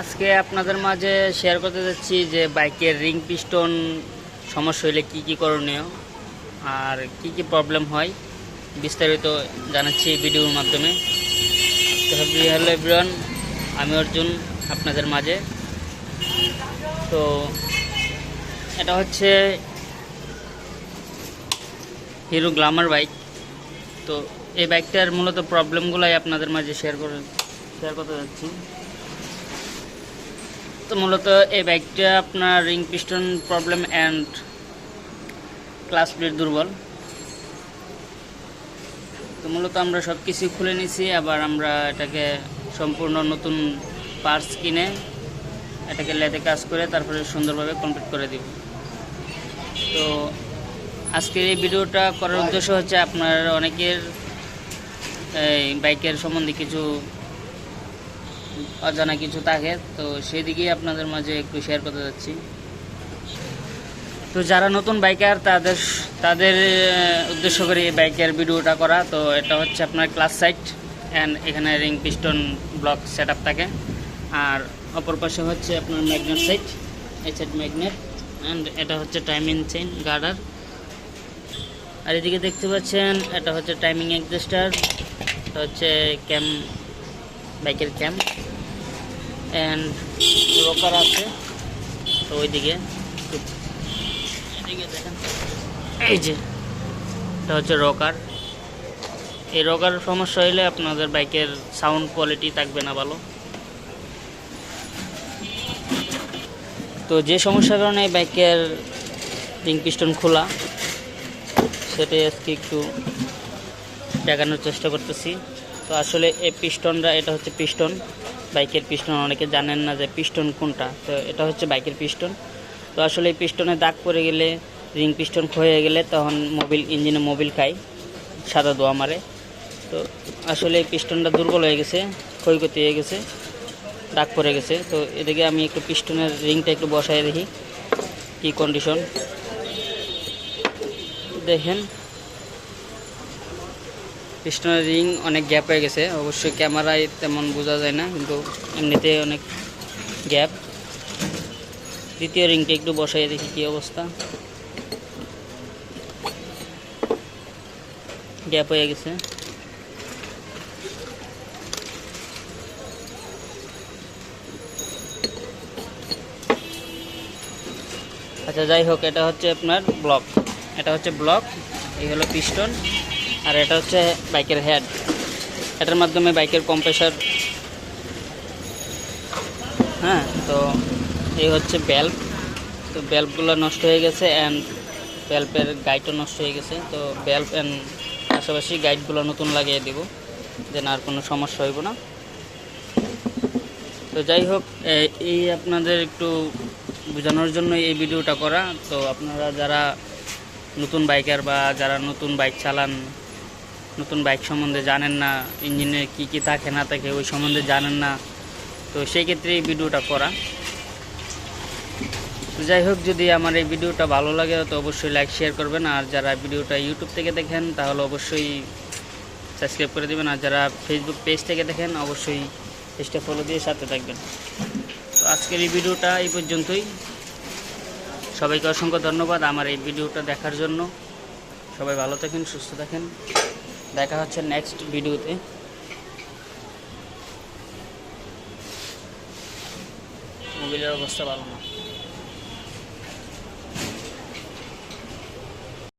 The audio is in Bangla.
আজকে আপনাদের মাঝে শেয়ার করতে যাচ্ছি যে বাইকের রিং পিস্টন সমস্যা হলে কী কী করণীয় আর কি কি প্রবলেম হয়, বিস্তারিত জানাচ্ছি ভিডিওর মাধ্যমে। তো হ্যালো এভরিওয়ান আমি অর্জুন আপনাদের মাঝে। তো এটা হচ্ছে হিরো গ্লামার বাইক তো এই বাইকটার মূলত প্রবলেমগুলোই আপনাদের মাঝে শেয়ার করে শেয়ার করতে যাচ্ছি। মূলত এই বাইকটা আপনার ring piston problem and clutch plate দুর্বল। তো মূলত আমরা সব কিছু খুলে নিছি, আবার আমরা এটাকে সম্পূর্ণ নতুন পার্টস কিনে এটাকে লেদে কাজ করে তারপরে সুন্দরভাবে কমপ্লিট করে দিব। তো আজকের এই ভিডিওটা করার উদ্দেশ্য হচ্ছে আপনার অনেকের এই বাইকের সম্বন্ধে কিছু অজানা কিছু থাকে, তো সেই দিকেই আপনাদের মাঝে একটু শেয়ার করতে যাচ্ছি। তো যারা নতুন বাইকার তাদের তাদের উদ্দেশ্য করে এই বাইকের ভিডিওটা করা, তো এটা হচ্ছে আপনার ক্লাস সাইট অ্যান্ড এখানে রিং পিস্টন ব্লক সেট থাকে। আর অপর পাশে হচ্ছে আপনার ম্যাগনেট সাইট এই সাইড ম্যাগনেট অ্যান্ড এটা হচ্ছে টাইমিং চেইন গার্ডার আর এদিকে দেখতে পাচ্ছেন, এটা হচ্ছে টাইমিং অ্যাডজাস্টার এটা হচ্ছে ক্যাম বাইকের ক্যাম্প। অ্যান্ড রকার আছে। তো ওইদিকে দেখেন। এই যে, এটা হচ্ছে রকার এই রকার সমস্যা হলে আপনাদের বাইকের সাউন্ড কোয়ালিটি থাকবে না ভালো। তো যে সমস্যার কারণে বাইকের রিং পিস্টন খোলা, সেটাই আজকে একটু দেখানোর চেষ্টা করতেছি। তো আসলে এই পিস্টনটা, এটা হচ্ছে পিস্টন। বাইকের পিস্টন, অনেকে জানেন না যে পিস্টন কোনটা। তো এটা হচ্ছে বাইকের পিস্টন। তো আসলে এই পিস্টনে দাগ পড়ে গেলে, রিং পিস্টন ক্ষয়ে গেলে তখন মোবিল, ইঞ্জিনে মোবিল খায়, সাদা দোয়া মারে। তো আসলে এই পিস্টনটা দুর্বল হয়ে গেছে, ক্ষয়ক্ষতি হয়ে গেছে, দাগ পড়ে গেছে। তো এদিকে আমি একটু পিস্টনের রিংটা একটু বসাই দেখি, কী কন্ডিশন দেখেন। পিস্টনের রিং অনেক গ্যাপ হয়ে গেছে। অবশ্যই ক্যামেরায় তেমন বোঝা যায় না, কিন্তু এমনিতে অনেক গ্যাপ। দ্বিতীয় রিংটা একটু বসাই দেখি কী অবস্থা। গ্যাপ হয়ে গেছে। আচ্ছা যাই হোক, এটা হচ্ছে আপনার ব্লক। এটা হচ্ছে ব্লক, এই হলো পিস্টন। আর এটা হচ্ছে বাইকের হেড এটার মাধ্যমে বাইকের কম্প্রেসার হ্যাঁ তো এই হচ্ছে বেল্ব তো বেল্বগুলো নষ্ট হয়ে গেছে অ্যান্ড বেল্বের গাইডও নষ্ট হয়ে গেছে। তো বেল্ব অ্যান্ড পাশাপাশি গাইডগুলো নতুন লাগিয়ে দেব, যেন আর কোনো সমস্যা হইব না। তো যাই হোক এই আপনাদের একটু বোঝানোর জন্য এই ভিডিওটা করা। তো আপনারা যারা নতুন বাইকার বা যারা নতুন বাইক চালান নতুন বাইক সম্বন্ধে জানেন না, ইঞ্জিনে কি কি থাকে না থাকে ওই সম্বন্ধে জানেন না। তো সেই ক্ষেত্রে এই ভিডিওটা করা। তো যাই হোক, যদি আমার এই ভিডিওটা ভালো লাগে, তো অবশ্যই লাইক শেয়ার করবেন। আর যারা ভিডিওটা ইউটিউব থেকে দেখেন, তাহলে অবশ্যই সাবস্ক্রাইব করে দেবেন। আর যারা ফেসবুক পেজ থেকে দেখেন, অবশ্যই পেজটা ফলো দিয়ে সাথে থাকবেন। তো আজকের এই ভিডিওটা এই পর্যন্তই। সবাইকে অসংখ্য ধন্যবাদ আমার এই ভিডিওটা দেখার জন্য। সবাই ভালো থাকেন, সুস্থ থাকেন। দেখা হচ্ছে নেক্সট ভিডিওতে মোবাইলের অবস্থা ভালো না।